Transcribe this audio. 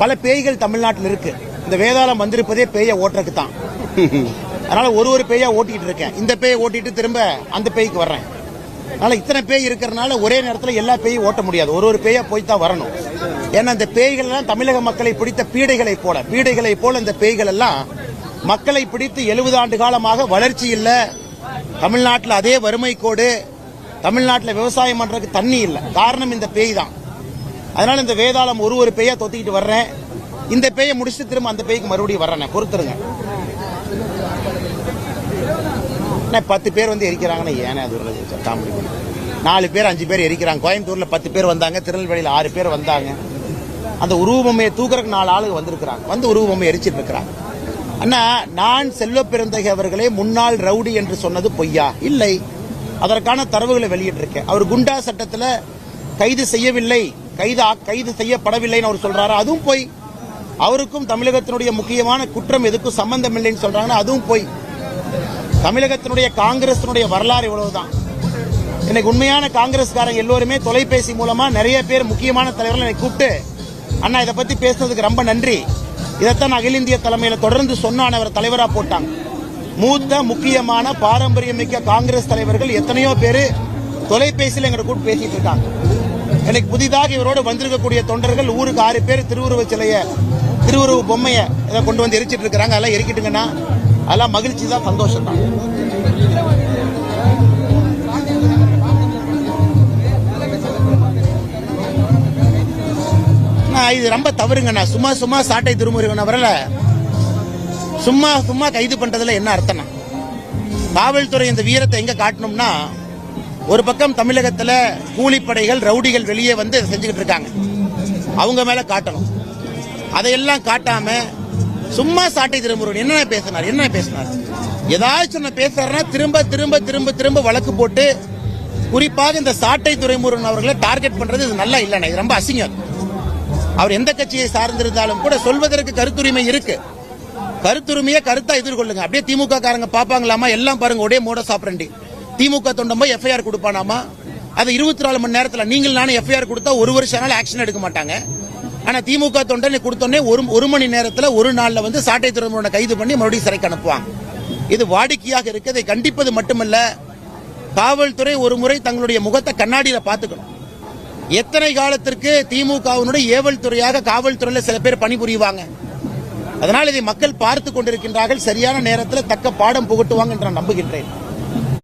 பல பேய்கள் தமிழ்நாட்டில் இருக்கு. இந்த வேதாளம் வந்திருப்பதே பேயை ஓட்டுறதுக்கு தான் அதனால ஒரு ஒரு பேயா ஓட்டிட்டு இருக்கேன். இந்த பேயை ஓட்டிட்டு திரும்ப அந்த பேய்க்கு வர்றேன். அதனால இத்தனை பேய் இருக்கிறனால ஒரே நேரத்தில் எல்லா பேயும் ஓட்ட முடியாது. ஒரு ஒரு பேயா போய் தான் வரணும். ஏன்னா இந்த பேய்கள் எல்லாம் தமிழக மக்களை பிடித்த பீடைகளை போல பீடைகளை போல இந்த பேய்கள் எல்லாம் மக்களை பிடித்து எழுபது ஆண்டு காலமாக வளர்ச்சி இல்லை. தமிழ்நாட்டில் அதே வறுமை கோடு தமிழ்நாட்டில் விவசாயம் பண்றதுக்கு தண்ணி இல்லை. காரணம் இந்த பேய் தான். அதனால இந்த வேதாளம் ஒரு ஒரு பேயா தொத்திக்கிட்டு வர்றேன். இந்த பேயை முடிச்சுட்டு திரும்ப அந்த பேய்க்கு மறுபடியும் வர்றேன் பொறுத்துருங்க. பத்து பேர் வந்து எரிக்கிறாங்கன்னு ஏனே அது ஒரு காமெடி நாலு பேர் அஞ்சு பேர் எரிக்கிறாங்க. கோயம்புத்தூர்ல பத்து பேர் வந்தாங்க திருநெல்வேலியில் ஆறு பேர் வந்தாங்க. அந்த உருவமையை தூக்குறதுக்கு நாலு ஆளுங்க வந்திருக்கிறாங்க. வந்து உருவமை எரிச்சிட்டு இருக்கிறாங்க. அண்ணா நான் செல்வ பிறந்தகை அவர்களே முன்னாள் ரவுடி என்று சொன்னது பொய்யா? இல்லை. அதற்கான தரவுகளை வெளியிட்டிருக்கேன். அவர் குண்டா சட்டத்தில் கைது செய்யவில்லை. கைது கைது செய்யப்படவில்லைன்னு அவர் சொல்றாரு. அதுவும் பொய் அவருக்கும் தமிழகத்தினுடைய முக்கியமான குற்றம் எதுக்கும் சம்பந்தம் இல்லைன்னு சொல்றாங்கன்னா அதுவும் பொய் தமிழகத்தினுடைய காங்கிரசினுடைய வரலாறு இவ்வளவுதான். இன்னைக்கு உண்மையான காங்கிரஸ்காரங்க எல்லோருமே தொலைபேசி மூலமா நிறைய பேர் முக்கியமான தலைவர்கள் என்னை கூப்பிட்டு அண்ணா இதை பத்தி பேசுனதுக்கு ரொம்ப நன்றி. இதைத்தான் அகில இந்திய தலைமையில தொடர்ந்து சொன்னான் அவர் தலைவரா போட்டாங்க. மூத்த முக்கியமான பாரம்பரியமிக்க காங்கிரஸ் தலைவர்கள் எத்தனையோ பேரு தொலைபேசியில் எங்களை கூப்பிட்டு பேசிட்டு இருக்காங்க. எனக்கு புதிதாக இவரோடு வந்திருக்கக்கூடிய தொண்டர்கள் ஊருக்கு ஆறு பேர் திருவுருவ சிலையை திருவுருவ பொம்மையை இதை கொண்டு வந்து எரிச்சிட்டு இருக்கிறாங்க. அதெல்லாம் எரிக்கிட்டுங்கன்னா அதெல்லாம் மகிழ்ச்சி தான் சந்தோஷம் தான். இது ரொம்ப தவறுங்கண்ணா சும்மா சும்மா சாட்டை திருமுருகன் சும்மா சும்மா கைது பண்றதுல என்ன அர்த்தம்னா காவல்துறை இந்த வீரத்தை எங்க காட்டணும்னா ஒரு பக்கம் தமிழகத்தில் கூலிப்படைகள் ரவுடிகள் வெளியே வந்து செஞ்சுக்கிட்டு இருக்காங்க. அவங்க மேலே காட்டணும். அதையெல்லாம் காட்டாம சும்மா சாட்டை திருமுருகன் என்ன பேசினார் என்ன பேசினார்? ஏதாச்சும் நான் பேசுறேன்னா திரும்ப திரும்ப திரும்ப திரும்ப வழக்கு போட்டு குறிப்பாக இந்த சாட்டை துறைமுருகன் அவர்களை டார்கெட் பண்றது இது நல்லா இல்லைண்ணா இது ரொம்ப அசிங்கம். அவர் எந்த கட்சியை சார்ந்திருந்தாலும் கூட சொல்வதற்கு கருத்துரிமை இருக்கு. கருத்துரிமையை கருத்தா எதிர்கொள்ளுங்க. அப்படியே திமுக காரங்க பாப்பாங்களாமா எல்லாம் பாருங்க ஒரே மோட சாப்பிடண்டி திமுக தொண்டம் போய் எஃப்ஐஆர் கொடுப்பானாமா? அது இருபத்தி நாலு மணி நேரத்தில் நீங்கள் நானும் எஃப்ஐஆர் கொடுத்தா ஒரு வருஷம் நாள் ஆக்ஷன் எடுக்க மாட்டாங்க. ஆனா திமுக தொண்டன் கொடுத்தோன்னே ஒரு ஒரு மணி நேரத்தில் ஒரு நாளில் வந்து சாட்டை துறைமுறை கைது பண்ணி மறுபடியும் சிறைக்கு அனுப்புவாங்க. இது வாடிக்கையாக இருக்கு இதை கண்டிப்பது மட்டுமல்ல காவல்துறை ஒரு முறை தங்களுடைய முகத்தை கண்ணாடியில் பார்த்துக்கணும். எத்தனை காலத்திற்கு திமுகவினுடைய ஏவல் துறையாக காவல்துறையில் சில பேர் பணிபுரிவாங்க. அதனால் இதை மக்கள் பார்த்து கொண்டிருக்கின்றார்கள். சரியான நேரத்தில் தக்க பாடம் புகட்டுவாங்க என்று நான் நம்புகின்றேன்.